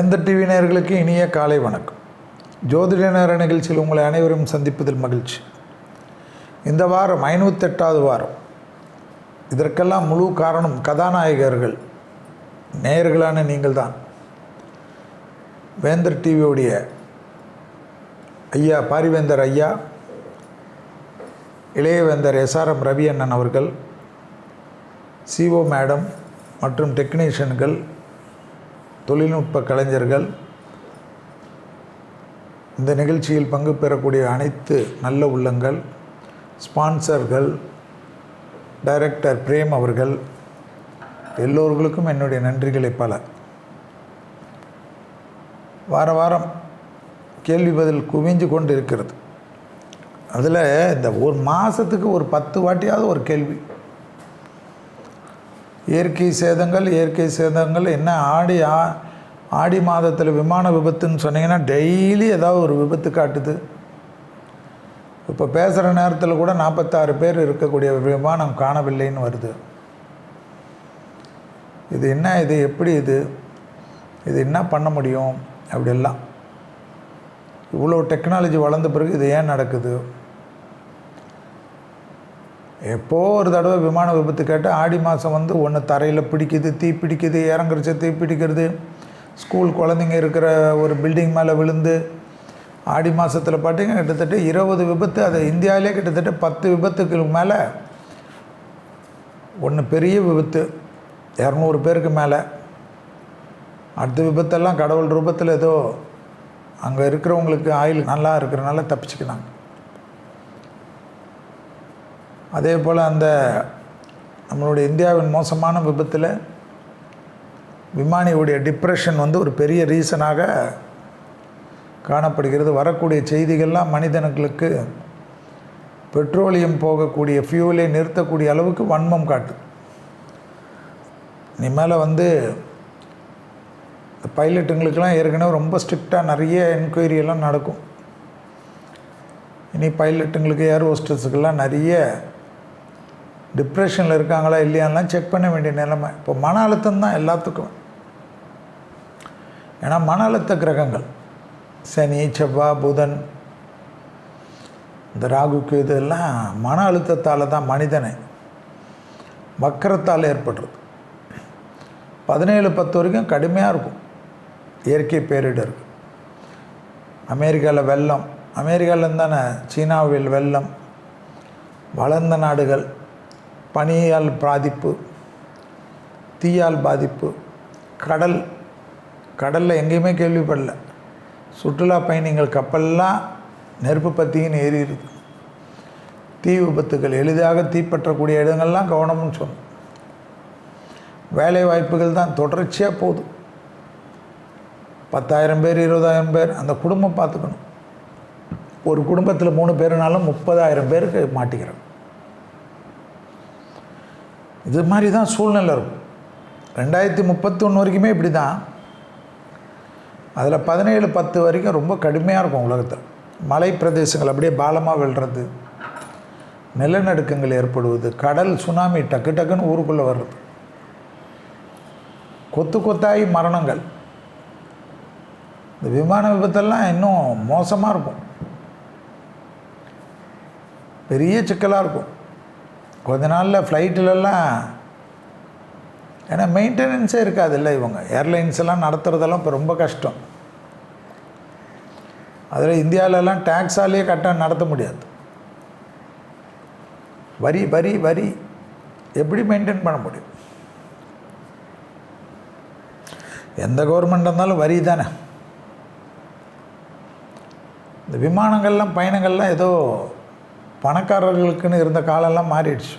வேந்தர் டிவி நேயர்களுக்கு இனிய காலை வணக்கம். ஜோதிட நேர நிகழ்ச்சியில் உங்களை அனைவரும் சந்திப்பதில் மகிழ்ச்சி. இந்த வாரம் ஐநூற்றெட்டாவது வாரம். இதற்கெல்லாம் முழு காரணம் கதாநாயகர்கள். நேயர்களான நீங்கள் தான் வேந்தர் டிவியுடைய ஐயா பாரிவேந்தர் ஐயா இளையவேந்தர் எஸ்ஆர்எம் ரவி அண்ணன் அவர்கள் சிஓ மேடம் மற்றும் டெக்னீஷியன்கள் தொழில்நுட்ப கலைஞர்கள் இந்த நிகழ்ச்சியில் பங்கு பெறக்கூடிய அனைத்து நல்ல உள்ளங்கள் ஸ்பான்சர்கள் டைரக்டர் பிரேம் அவர்கள் எல்லோர்களுக்கும் என்னுடைய நன்றிகளை பல. வார வாரம் கேள்வி பதில் குவிஞ்சு கொண்டு இருக்கிறது. அதில் இந்த ஒரு மாதத்துக்கு ஒரு பத்து வாட்டியாவது ஒரு கேள்வி இயற்கை சேதங்கள் இயற்கை சேதங்கள் என்ன ஆடி ஆ ஆடி மாதத்தில் விமான விபத்துன்னு சொன்னீங்கன்னா டெய்லி ஏதாவது ஒரு விபத்து காட்டுது. இப்போ பேசுகிற நேரத்தில் கூட நாற்பத்தாறு பேர் இருக்கக்கூடிய விமானம் காணவில்லைன்னு வருது. இது என்ன இது எப்படி இது? இது என்ன பண்ண முடியும்? அப்படிலாம் இவ்வளோ டெக்னாலஜி வளர்ந்த பிறகு இது ஏன் நடக்குது? எப்போ ஒரு தடவை விமான விபத்து கேட்டால் ஆடி மாதம் வந்து ஒன்று தரையில் பிடிக்குது தீ பிடிக்குது இறங்குறச்ச தீ பிடிக்கிறது. ஸ்கூல் குழந்தைங்க இருக்கிற ஒரு பில்டிங் மேலே விழுந்து ஆடி மாதத்தில் பார்த்தீங்கன்னா கிட்டத்தட்ட இருபது விபத்து அது இந்தியாவிலே கிட்டத்தட்ட பத்து விபத்துக்கு மேலே ஒன்று பெரிய விபத்து இரநூறு பேருக்கு மேலே. அடுத்த விபத்தெல்லாம் கடவுள் ரூபத்தில் ஏதோ அங்கே இருக்கிறவங்களுக்கு ஆயில் நல்லா இருக்கிறனால தப்பிச்சுக்கினாங்க. அதே போல் அந்த நம்மளுடைய இந்தியாவின் மோசமான விபத்தில் விமானியுடைய டிப்ரெஷன் வந்து ஒரு பெரிய ரீசனாக காணப்படுகிறது. வரக்கூடிய செய்திகள்லாம் மனிதனுங்களுக்கு பெட்ரோலியம் போகக்கூடிய ஃபியூலை நிறுத்தக்கூடிய அளவுக்கு வன்மம் காட்டு. இனிமேல் வந்து பைலட்டுங்களுக்கெல்லாம் ஏற்கனவே ரொம்ப ஸ்ட்ரிக்டாக நிறைய என்கொயரி எல்லாம் நடக்கும். இனி பைலட்டுங்களுக்கு ஏர் ஹோஸ்டர்ஸுக்கெல்லாம் நிறைய டிப்ரெஷனில் இருக்காங்களா இல்லையான்லாம் செக் பண்ண வேண்டிய நிலைமை. இப்போ மன அழுத்தம் தான் எல்லாத்துக்கும். ஏன்னா மன அழுத்த கிரகங்கள் சனி செவ்வாய் புதன் இந்த ராகுக்கு இதெல்லாம் மன அழுத்தத்தால் தான் மனிதனை வக்கரத்தால் ஏற்படுறது. பதினேழு பத்து வரைக்கும் கடுமையாக இருக்கும். இயற்கை பேரிடர். அமெரிக்காவில் வெள்ளம். அமெரிக்காவிலேருந்து தானே சீனாவில் வெள்ளம். வளர்ந்த நாடுகள். பனியால் பாதிப்பு தீயால் பாதிப்பு கடல் கடலில் எங்கேயுமே கேள்விப்படல. சுற்றுலா பயணிகள் கப்பல்லாம் நெருப்பு பற்றின்னு ஏறிடுது. தீ விபத்துகள் எளிதாக தீப்பற்றக்கூடிய இடங்கள்லாம் கவனம்னு சொன்னோம். வேலை வாய்ப்புகள் தான் தொடர்ச்சியாக போகுது. பத்தாயிரம் பேர் இருபதாயிரம் பேர் அந்த குடும்பம் பார்த்துக்கணும். ஒரு குடும்பத்தில் மூணு பேருனாலும் முப்பதாயிரம் பேருக்கு மாட்டிக்கிறோம் இது மாதிரி தான் சூழ்நிலை இருக்கும். ரெண்டாயிரத்தி முப்பத்தொன்று வரைக்குமே இப்படி தான் அதில் பதினேழு பத்து வரைக்கும் ரொம்ப கடுமையாக இருக்கும் உலகத்தில். மலை பிரதேசங்கள் அப்படியே பாலமாக விழுறது நிலநடுக்கங்கள் ஏற்படுவது கடல் சுனாமி டக்கு டக்குன்னு ஊருக்குள்ளே வர்றது. கொத்து கொத்தாகி மரணங்கள். இந்த விமான விபத்தெல்லாம் இன்னும் மோசமாக இருக்கும். பெரிய சிக்கலாக இருக்கும். கொஞ்ச நாளில் ஃப்ளைட்டிலலாம் ஏன்னா மெயின்டெனன்ஸே இருக்காது இல்லை இவங்க. ஏர்லைன்ஸ் எல்லாம் நடத்துகிறதெல்லாம் இப்போ ரொம்ப கஷ்டம். அதில் இந்தியாவிலலாம் டேக்ஸாலேயே கரெக்டாக நடத்த முடியாது. வரி வரி வரி எப்படி மெயின்டைன் பண்ண முடியும்? எந்த கவர்மெண்ட் இருந்தாலும் வரி தானே. இந்த விமானங்கள்லாம் பயணங்கள்லாம் ஏதோ பணக்காரர்களுக்குன்னு இருந்த காலம்லாம் மாறிடுச்சு.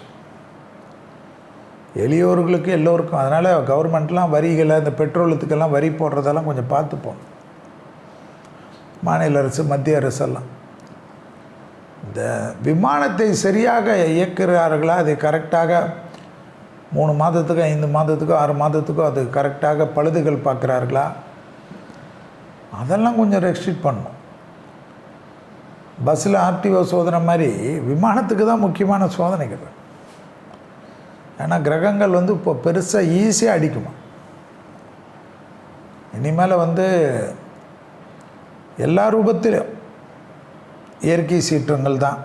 எளியோர்களுக்கு எல்லோருக்கும். அதனால் கவர்மெண்ட்லாம் வரிகளை இந்த பெட்ரோலத்துக்கெல்லாம் வரி போடுறதெல்லாம் கொஞ்சம் பார்த்துப்போம். மாநில அரசு மத்திய அரசெல்லாம். இந்த விமானத்தை சரியாக இயக்குகிறார்களா அதை கரெக்டாக மூணு மாதத்துக்கும் ஐந்து மாதத்துக்கோ ஆறு மாதத்துக்கோ அது கரெக்டாக பழுதுகள் பார்க்குறார்களா? அதெல்லாம் கொஞ்சம் ரெஸ்ட்ரிக்ட் பண்ணணும். பஸ்ஸில் ஆர்டிஓ சோதனை மாதிரி விமானத்துக்கு தான் முக்கியமான சோதனைகள். ஏன்னா கிரகங்கள் வந்து இப்போ பெருசாக ஈஸியாக அடிக்குமா? இனிமேல் வந்து எல்லா ரூபத்திலும் இயற்கை சீற்றங்கள் தான்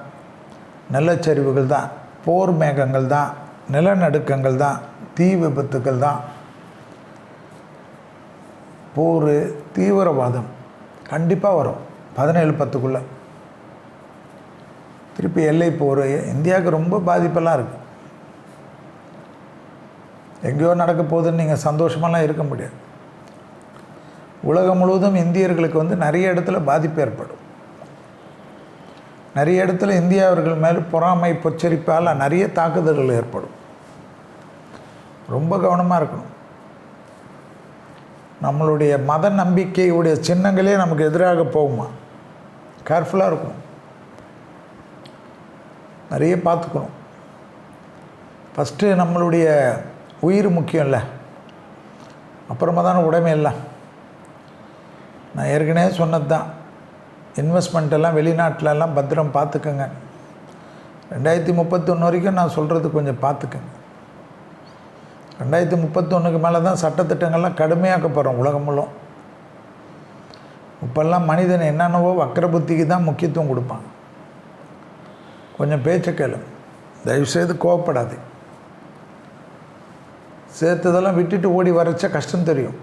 நிலச்சரிவுகள் தான் போர் மேகங்கள் தான் நிலநடுக்கங்கள் தான் தீ விபத்துக்கள் தான். போர் தீவிரவாதம் கண்டிப்பாக வரும். பதினேழு பத்துக்குள்ளே. திருப்பி எல்லை போர் இந்தியாவுக்கு ரொம்ப பாதிப்பெல்லாம் இருக்குது எங்கேயோ நடக்க போகுதுன்னு நீங்கள் சந்தோஷமெல்லாம் இருக்க முடியாது. உலகம் முழுவதும் இந்தியர்களுக்கு வந்து நிறைய இடத்துல பாதிப்பு ஏற்படும். நிறைய இடத்துல இந்தியாவர்கள் மேல் பொறாமை பொச்சரிப்பால் நிறைய தாக்குதல்கள் ஏற்படும். ரொம்ப கவனமாக இருக்கணும். நம்மளுடைய மத நம்பிக்கையுடைய சின்னங்களே நமக்கு எதிராக போகுமா? கேர்ஃபுல்லாக இருக்கணும். நிறைய பார்த்துக்கணும். ஃபஸ்ட்டு நம்மளுடைய உயிர் முக்கியம் இல்லை அப்புறமா தான் உடைமை எல்லாம். நான் ஏற்கனவே சொன்னது தான் இன்வெஸ்ட்மெண்ட் எல்லாம் வெளிநாட்டிலலாம் பத்திரம் பார்த்துக்கோங்க. ரெண்டாயிரத்தி முப்பத்தொன்று வரைக்கும் நான் சொல்கிறது கொஞ்சம் பார்த்துக்கங்க. ரெண்டாயிரத்தி முப்பத்தொன்றுக்கு மேலே தான் சட்டத்திட்டங்கள்லாம் கடுமையாக்க போகிறோம் உலகம் இப்போல்லாம் மனிதன் என்னென்னவோ வக்கர புத்திக்கு தான் முக்கியத்துவம் கொடுப்பான். கொஞ்சம் பேச்சை கேளு. தயவுசெய்து கோவப்படாது. சேர்த்ததெல்லாம் விட்டுட்டு ஓடி வரைச்ச கஷ்டம் தெரியும்.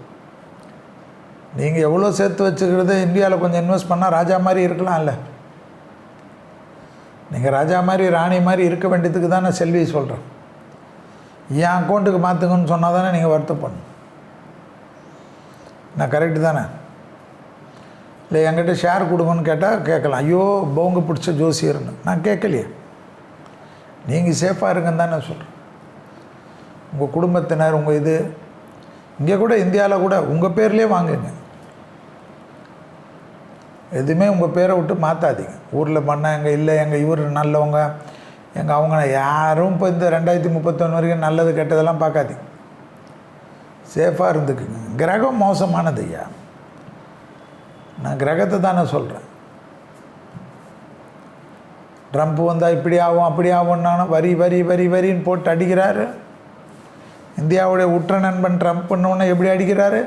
நீங்கள் எவ்வளோ சேர்த்து வச்சுக்கிறது இந்தியாவில் கொஞ்சம் இன்வெஸ்ட் பண்ணால் ராஜா மாதிரி இருக்கலாம்ல. நீங்கள் ராஜா மாதிரி ராணி மாதிரி இருக்க வேண்டியதுக்கு தான் நான் செல்வி சொல்கிறேன் என் அக்கௌண்ட்டுக்கு மாற்றுங்கன்னு சொன்னால் தானே நீங்கள் வருத்தப்படணும். நான் கரெக்டு தானே? இல்லை என்கிட்ட ஷேர் கொடுங்கன்னு கேட்டால் கேட்கலாம். ஐயோ பவுங்க பிடிச்ச ஜோசியர்னு. நான் கேட்கலையே. நீங்கள் சேஃபாக இருங்கன்னு தான் நான் சொல்கிறேன் உங்கள் குடும்பத்தினர் உங்கள் இது இங்கே கூட இந்தியாவில் கூட உங்கள் பேர்லேயே வாங்குங்க. எதுவுமே உங்கள் பேரை விட்டு மாற்றாதீங்க ஊரில் பண்ண எங்கள் இல்லை எங்கள் இவர் நல்லவங்க எங்கள் அவங்க யாரும் இப்போ இந்த ரெண்டாயிரத்தி முப்பத்தொன்று வரைக்கும் நல்லது கெட்டதெல்லாம் பார்க்காதீங்க. சேஃபாக இருந்துக்குங்க. கிரகம் மோசமானது ஐயா. நான் கிரகத்தை தானே சொல்கிறேன் ட்ரம்ப் வந்தால் இப்படி ஆகும் அப்படி ஆகும்னாலும் வரி வரி வரி வரின்னு போட்டு அடிக்கிறாரு. இந்தியாவுடைய உற்ற நண்பன் ட்ரம்ப் பண்ணோன்னு எப்படி அடிக்கிறாரு?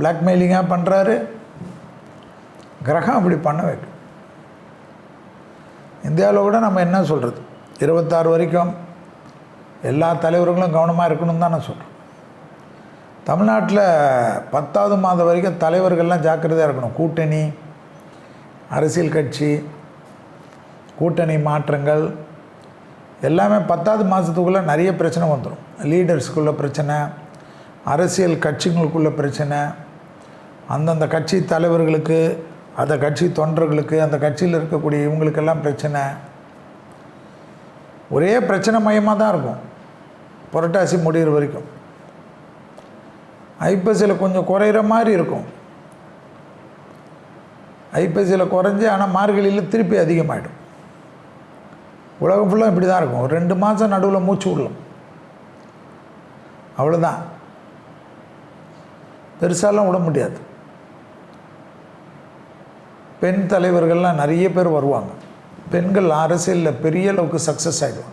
பிளாக்மெயிலிங்காக பண்ணுறாரு கிரகம் அப்படி பண்ண வைக்கும். இந்தியாவில் கூட நம்ம என்ன சொல்கிறது இருபத்தாறு வரைக்கும் எல்லா தலைவர்களும் கவனமாக இருக்கணும் தான் நான் சொல்கிறேன் தமிழ்நாட்டில் பத்தாவது மாதம் வரைக்கும் தலைவர்கள்லாம் ஜாக்கிரதையாக இருக்கணும். கூட்டணி அரசியல் கட்சி கூட்டணி மாற்றங்கள் எல்லாமே பத்தாவது மாதத்துக்குள்ளே நிறைய பிரச்சனை வந்துடும் லீடர்ஸுக்குள்ள பிரச்சனை அரசியல் கட்சிகளுக்குள்ள பிரச்சனை அந்தந்த கட்சி தலைவர்களுக்கு அந்த கட்சி தொண்டர்களுக்கு அந்த கட்சியில் இருக்கக்கூடிய இவங்களுக்கெல்லாம் பிரச்சனை. ஒரே பிரச்சனை மையமாக தான் இருக்கும். புரட்டாசி முடிகிற வரைக்கும். ஐப்பசியில் கொஞ்சம் குறையிற மாதிரி இருக்கும். ஐப்பசியில் குறைஞ்சி ஆனால் மார்கழியில் திருப்பி அதிகமாகிடும் உலகம் ஃபுல்லாக இப்படி தான் இருக்கும். ஒரு ரெண்டு மாதம் நடுவில் மூச்சு விடலாம். அவ்வளோதான் பெருசாலாம் விட முடியாது. பெண் தலைவர்கள்லாம் நிறைய பேர் வருவாங்க. பெண்கள் அரசியலில் பெரிய அளவுக்கு சக்ஸஸ் ஆகிடுவாங்க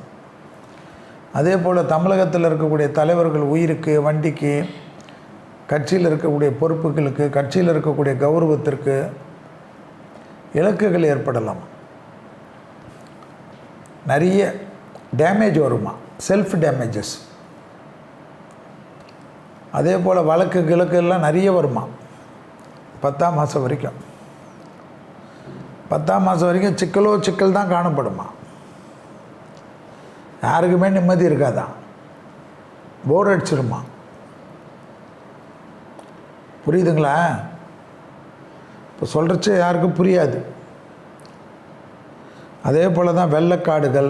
அதே போல் தமிழகத்தில் இருக்கக்கூடிய தலைவர்கள் உயிருக்கு வண்டிக்கு கட்சியில் இருக்கக்கூடிய பொறுப்புகளுக்கு கட்சியில் இருக்கக்கூடிய கௌரவத்திற்கு இலக்குகள் ஏற்படலாம். நிறைய டேமேஜ் வருமா? செல்ஃப் டேமேஜஸ் அதே போல் வழக்கு கிழக்கு எல்லாம் நிறைய வருமா? பத்தாம் மாதம் வரைக்கும். பத்தாம் மாதம் வரைக்கும் சிக்கலோ சிக்கல் தான் காணப்படுமா? யாருக்குமே நிம்மதி இருக்காதான் போர் அடிச்சிருமா? புரியுதுங்களா? இப்போ சொல்கிறச்சு யாருக்கும் புரியாது. அதே போல் தான் வெள்ளக்காடுகள்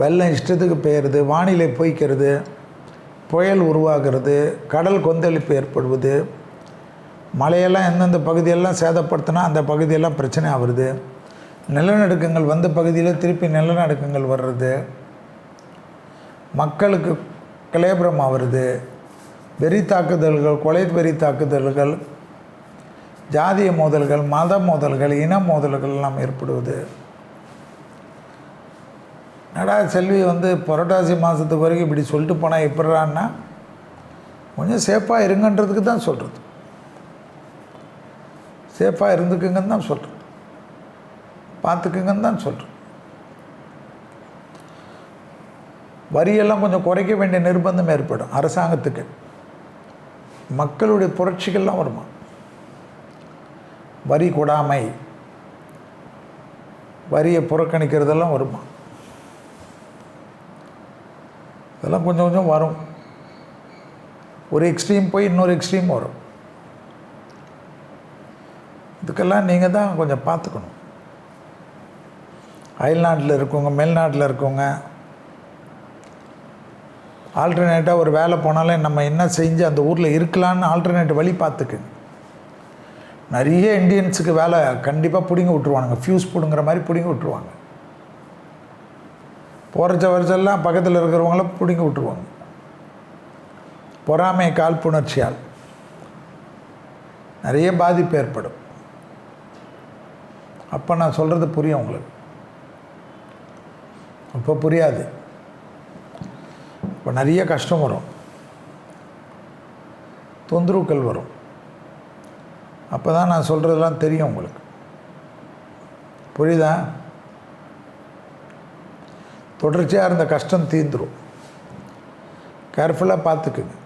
வெள்ளம் இஷ்டத்துக்கு பெயருது வானிலை பொய்க்கிறது புயல் உருவாகிறது கடல் கொந்தளிப்பு ஏற்படுவது மலையெல்லாம் எந்தெந்த பகுதியெல்லாம் சேதப்படுத்தினா அந்த பகுதியெல்லாம் பிரச்சனை ஆகுறது நிலநடுக்கங்கள் வந்த பகுதியில் திருப்பி நிலநடுக்கங்கள் வர்றது மக்களுக்கு கலேபரம் ஆகிறது வெறி தாக்குதல்கள் கொலை வெறி தாக்குதல்கள் ஜாதிய மோதல்கள் மத மோதல்கள் இன மோதல்கள் எல்லாம் ஏற்படுவது. நடா செல்வி வந்து புரட்டாசி மாதத்துக்கு வரைக்கும் இப்படி சொல்லிட்டு போனால் எப்படிறான்னா கொஞ்சம் சேஃபாக இருங்கன்றதுக்கு தான் சொல்கிறது சேஃபாக இருந்துக்குங்கன்னு தான் சொல்கிறேன் பார்த்துக்குங்கன்னு தான் சொல்கிறேன் வரியெல்லாம் கொஞ்சம் குறைக்க வேண்டிய நிர்பந்தம் ஏற்படும் அரசாங்கத்துக்கு. மக்களுடைய புரட்சிகள்லாம் வருமா? வரி கொடாமை வரியை புறக்கணிக்கிறதெல்லாம் வருமா? இதெல்லாம் கொஞ்சம் கொஞ்சம் வரும். ஒரு எக்ஸ்ட்ரீம் போய் இன்னொரு எக்ஸ்ட்ரீம் வரும். இதுக்கெல்லாம் நீங்கள் தான் கொஞ்சம் பார்த்துக்கணும். அயல்நாட்டில் இருக்கவங்க மேல்நாட்டில் இருக்கவங்க ஆல்டர்னேட்டாக ஒரு வேலை போனாலே நம்ம என்ன செஞ்சு அந்த ஊரில் இருக்கலான்னு ஆல்டர்னேட் வழி பார்த்துக்குங்க நிறைய இண்டியன்ஸுக்கு வேலை கண்டிப்பாக பிடுங்கி விட்ருவானுங்க ஃப்யூஸ் பிடுங்குற மாதிரி பிடுங்கி விட்ருவாங்க போகிறச்ச வருஷெல்லாம் பக்கத்தில் இருக்கிறவங்கள பிடுங்கி விட்ருவாங்க பொறாமை காழ்ப்புணர்ச்சியால் நிறைய பாதிப்பு ஏற்படும். அப்போ நான் சொல்கிறது புரியும் உங்களுக்கு. இப்போ புரியாது. இப்போ நிறைய கஷ்டம் வரும். தொந்தரவுகள் வரும். அப்போ தான் நான் சொல்கிறதெல்லாம் தெரியும் உங்களுக்கு. புரியுதா? தொடர்ச்சியாக இருந்த கஷ்டம் தீந்துடும் கேர்ஃபுல்லாக பார்த்துக்குங்க.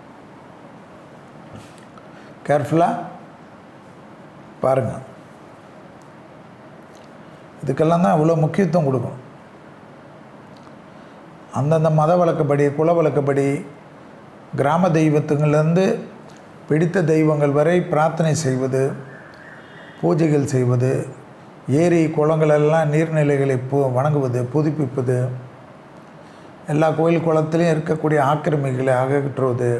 கேர்ஃபுல்லாக பாருங்கள் இதுக்கெல்லாம் தான் இவ்வளோ முக்கியத்துவம் கொடுக்கணும். அந்தந்த மத வழக்கப்படி குல வழக்கப்படி கிராம தெய்வத்துங்கள்லேருந்து பிடித்த தெய்வங்கள் வரை பிரார்த்தனை செய்வது பூஜைகள் செய்வது ஏரி குளங்களெல்லாம் நீர்நிலைகளை பு வணங்குவது புதுப்பிப்பது எல்லா கோயில் குளத்துலேயும் இருக்கக்கூடிய ஆக்கிரமிகளை அகற்றுவது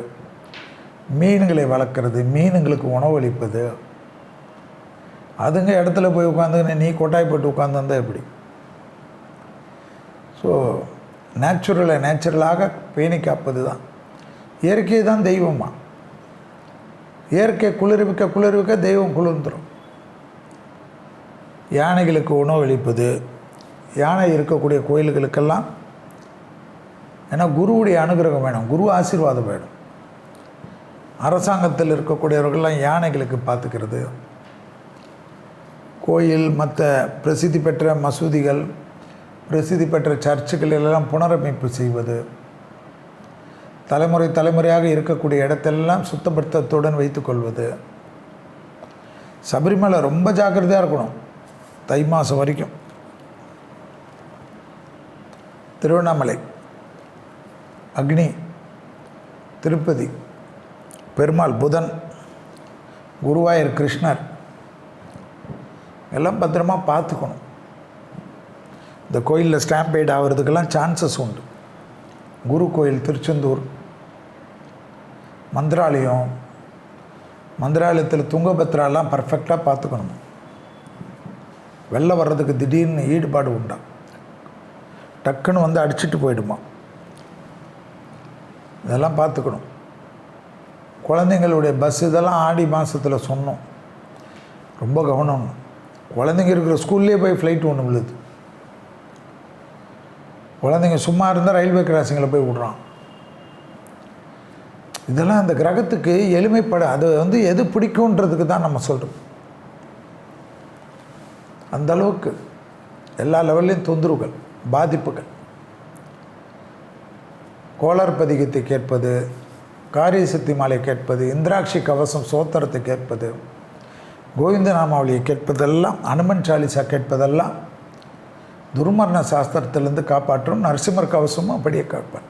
மீன்களை வளர்க்குறது மீனுங்களுக்கு உணவளிப்பது அதுங்க இடத்துல போய் உட்காந்துக்கின்னு நீ கொட்டாய் போட்டு உட்காந்துருந்தா எப்படி? ஸோ நேச்சுரலை நேச்சுரலாக பேணி காப்பது தான் இயற்கை தான் தெய்வமா? இயற்கை குளிர்விக்க குளிர்விக்க தெய்வம் குளிர்ந்துடும் யானைகளுக்கு உணவளிப்பது யானை இருக்கக்கூடிய கோயில்களுக்கெல்லாம் ஏன்னா குருவுடைய அனுகிரகம் வேணும் குரு ஆசீர்வாதம் வேணும். அரசாங்கத்தில் இருக்கக்கூடியவர்கள்லாம் யானைகளுக்கு பார்த்துக்கிறது. கோயில் மற்ற பிரசித்தி பெற்ற மசூதிகள் பிரசித்தி பெற்ற சர்ச்சுகள் எல்லாம் புனரமைப்பு செய்வது. தலைமுறை தலைமுறையாக இருக்கக்கூடிய இடத்தெல்லாம் சுத்தப்படுத்தத்துடன் வைத்துக்கொள்வது. சபரிமலை ரொம்ப ஜாக்கிரதையாக இருக்கணும். தை மாதம் வரைக்கும். திருவண்ணாமலை அக்னி திருப்பதி பெருமாள் புதன் குருவாயூர் கிருஷ்ணர் எல்லாம் பத்திரமா பார்த்துக்கணும். இந்த கோயிலில் ஸ்டாம்பேட் ஆகிறதுக்கெல்லாம் சான்சஸ் உண்டு. குரு கோயில் திருச்செந்தூர் மந்திராலயம் மந்திராலயத்தில் துங்கபத்ராலாம் பர்ஃபெக்டாக பார்த்துக்கணும். வெளில வர்றதுக்கு திடீர்னு ஈடுபாடு உண்டா? டக்குன்னு வந்து அடிச்சிட்டு போயிடுமா? இதெல்லாம் பார்த்துக்கணும். குழந்தைங்களுடைய பஸ் இதெல்லாம் ஆடி மாதத்தில் சொன்னோம். ரொம்ப கவனம். குழந்தைங்க இருக்கிற ஸ்கூல்லேயே போய் ஃப்ளைட் ஒன்று விழுது. குழந்தைங்க சும்மா இருந்தால் ரயில்வே கிராசிங்கில் போய் விட்றான். இதெல்லாம் அந்த கிரகத்துக்கு எளிமைப்பட அது வந்து எது பிடிக்குன்றதுக்கு தான் நம்ம சொல்கிறோம் அந்த அளவுக்கு எல்லா லெவல்லையும் தொந்தரவுகள் பாதிப்புகள். கோளார் பதிகத்தை கேட்பது காரிய சக்தி மாலை கேட்பது இந்திராட்சி கவசம் சோத்திரத்தை கேட்பது கோவிந்த நாமாவளியை கேட்பதெல்லாம் அனுமன் சாலிசா கேட்பதெல்லாம் துர்மரண சாஸ்திரத்திலிருந்து காப்பாற்றும் நரசிம்மர் கவசமும் அப்படியே காப்பாற்றும்